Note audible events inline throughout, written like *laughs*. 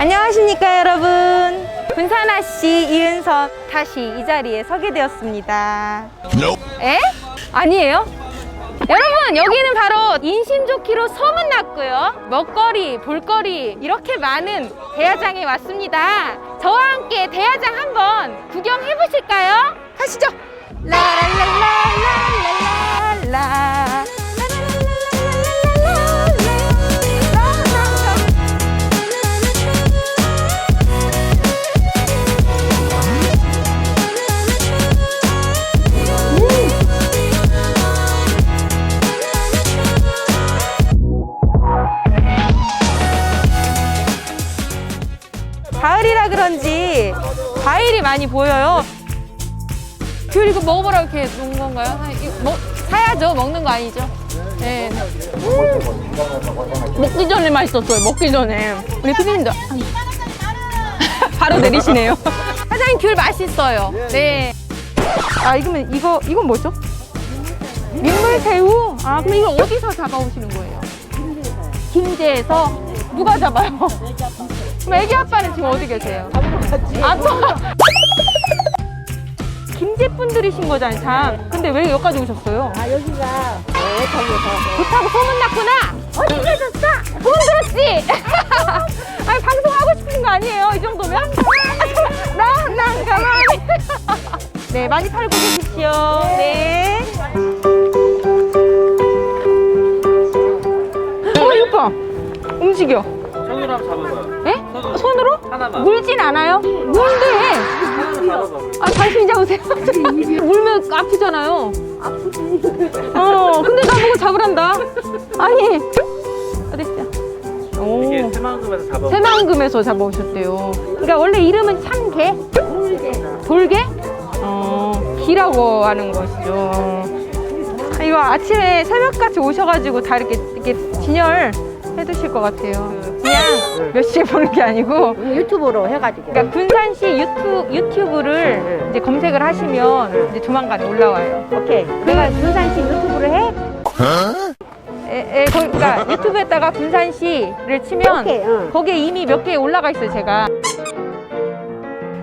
안녕하십니까 여러분 군산아씨 이은섭 다시 이 자리에 서게 되었습니다 에? 아니에요? 여러분 여기는 바로 인심 좋기로 소문났고요 먹거리 볼거리 이렇게 많은 대야장에 왔습니다 저와 함께 대야장 한번 구경해 보실까요? 가시죠 가을이라 그런지 과일이 많이 보여요. 귤 이거 먹어보라고 이렇게 놓은 건가요? 사, 이거 먹, 사야죠. 먹는 거 아니죠? 네. 음. 먹기 전에 맛있었어요. 먹기 전에. 우리 피디님도. *laughs* 바로 내리시네요. *laughs* 사장님 귤 맛있어요. 네. 아, 이거면 이거, 이건 뭐죠? 민물새우? 아, 그럼 이거 어디서 잡아오시는 거예요? 김제에서? 누가 잡아요? 그럼 애기 아빠는 지금 어디 계세요? 아, 저. 김제 분들이신 거잖아요, 참. 근데 왜 여기까지 오셨어요? 아 여기가 애타고서 좋다고 소문났구나. 어디 계셨어? 돈 들었지? *laughs* 아니 방송하고 싶은 거 아니에요? 이 정도면? 나 난 가만히. *laughs* *laughs* 네 많이 팔고 계십시오. 네. 어 이거 봐. 움직여. 손으로 한번 잡아봐요. 에? 손으로? 하나만. 물진 않아요? 잡아봐요. 아 관심이 잡으세요. *laughs* 물면 아프잖아요. 아프지. 어, 근데 나보고 잡으란다. 아니, 어딨어? 오. 이게 새만금에서 잡아오셨대요. 그러니까 원래 이름은 참개? 돌개? 어, 기라고 하는 것이죠. 아, 이거 아침에 새벽같이 오셔가지고 다 이렇게, 이렇게 진열 해두실 것 같아요. 그냥 몇 시에 보는 게 아니고 유튜브로 해가지고 그러니까 군산시 유튜, 유튜브를 이제 검색을 하시면 이제 조만간 올라와요. 오케이. 내가 군산시 유튜브를 해? 에, 에, 거기, 그러니까 유튜브에다가 군산시를 치면 오케이, 응. 거기에 이미 몇 개 올라가 있어요, 제가.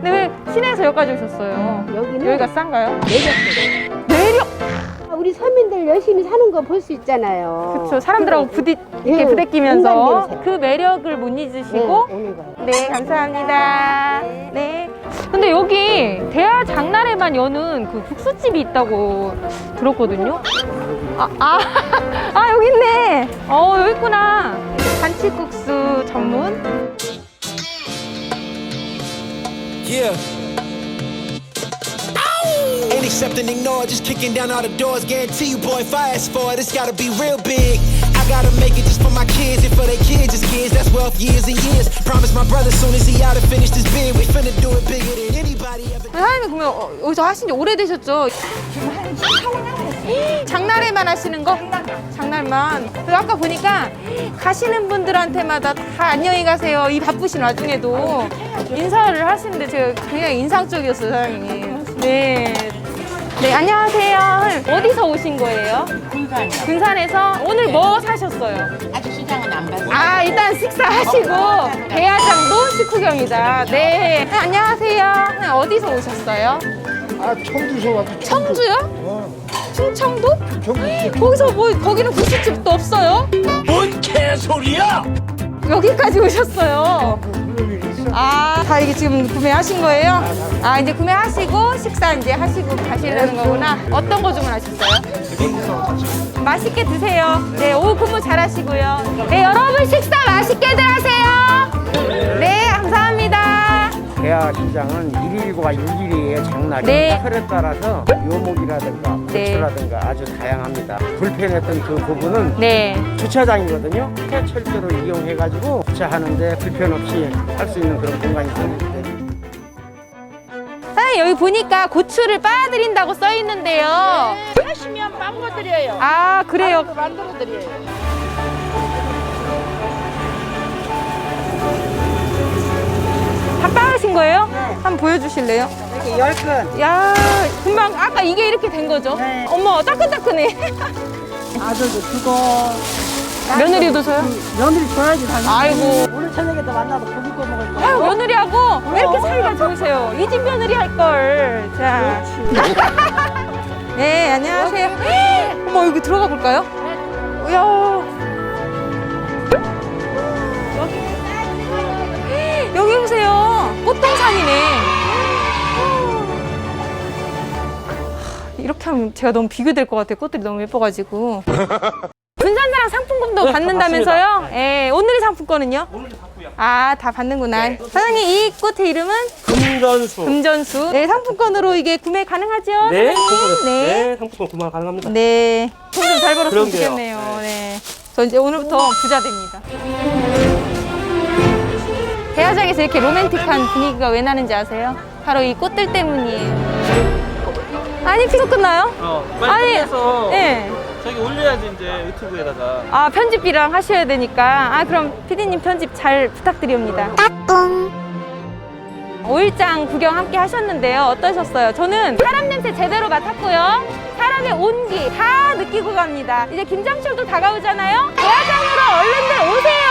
근데 왜 시내에서 여기까지 오셨어요? 여기는 여기가 싼가요? 내렸어요. 내려! 우리 서민들 열심히 사는 거 볼 수 있잖아요. 그쵸. 사람들하고 부딪, 이렇게 예, 부대끼면서 공간 냄새. 그 매력을 못 잊으시고 네, 오는 거예요. 네, 감사합니다. 네. 근데 여기 대하 장날에만 여는 그 국수집이 있다고 들었거든요. 아, 아, 아 여기 있네. 어, 여기 있구나. 잔치국수 전문. Yeah. Ain't accepting, ignore, just kicking down all the doors. Guarantee you, boy, if I ask for it, it's gotta be real big. Gotta make it just for my kids and for their kids, as kids. That's wealth years and years. Promise my brother soon as he out and finish this bid, we finna do it bigger than anybody ever. 사장님 그러면 어, 여기서 하신 지 오래되셨죠? 장날에만 하시는 거? 장날만. 그리고 아까 보니까 가시는 분들한테마다 다 안녕히 가세요. 이 바쁘신 와중에도 인사를 하시는데 제가 굉장히 인상적이었어요, 사장님. 네. 네, 안녕하세요. 어디서 오신 거예요? 군산이요. 군산에서 오늘 뭐 사셨어요? 아직 시장은 안 봤어요. 아, 일단 식사하시고 대야장도 식후경이다. 네. 네, 안녕하세요. 네, 어디서 오셨어요? 아, 청주서 와서 청주요? 어, 충청도? 청주 거기서 뭐 거기는 국수집도 없어요? 뭔 개소리야! 여기까지 오셨어요. 아, 다 이게 지금 구매하신 거예요? 아, 이제 구매하시고 식사 이제 하시고 가시려는 거구나. 어떤 거 주문하셨어요? 맛있게 드세요. 네, 오후 근무 잘 하시고요. 네, 여러분 장은 1일과 6일이에요 장날이 네. 철에 따라서 묘목이라든가 네. 고추라든가 아주 다양합니다 불편했던 그 부분은 네. 주차장이거든요 철도를 이용해 가지고 주차하는데 불편 없이 할 수 있는 그런 공간이 생겼는데 사장님 여기 보니까 고추를 빻아드린다고 써 있는데요. 하시면 빵거 드려요. 아, 그래요. 만들어 드려요. 다 빻으신 거예요? 한번 보여주실래요? 이렇게 열 건. 야, 금방 아까 이게 이렇게 된 거죠? 네. 어머, 따끈따끈해. 아들도 주고 며느리도 줘요? 며느리 줘야지 당연히. 아이고. 오늘 저녁에도 만나서 고기 구워 먹을 거. 아유 며느리하고 왜 이렇게 사이가 좋으세요? 이 집 며느리 할 걸. 자. *laughs* 네 안녕하세요. 어머 여기 들어가 볼까요? 이야. 하면 제가 너무 비교될 것 같아요. 꽃들이 너무 예뻐가지고. *laughs* 분산사랑 상품권도 받는다면서요? 예, 오늘의 상품권은요? 오늘. 아, 다 받는구나. 사장님, 이 꽃의 이름은 금전수. 금전수. 네, 상품권으로 이게 구매 가능하죠? 네? 상품권. 네. 네, 상품권 구매 가능합니다. 네. 돈좀잘 벌었으면. 좋겠네요. 네. 저 이제 오늘부터 부자 됩니다. 대화장에서 이렇게 로맨틱한 분위기가 왜 나는지 아세요? 바로 이 꽃들 때문이에요. 아니, 피부 끝나요? 어, 아니, 빨리 끝내서 네. 저기 올려야지 이제 유튜브에다가. 아, 편집비랑 하셔야 되니까. 아, 그럼 피디님 편집 잘 부탁드립니다. 오일장 구경 함께 하셨는데요. 어떠셨어요? 저는 사람 냄새 제대로 맡았고요. 사람의 온기 다 느끼고 갑니다. 이제 김장철도 다가오잖아요. 대화장으로 얼른들 오세요.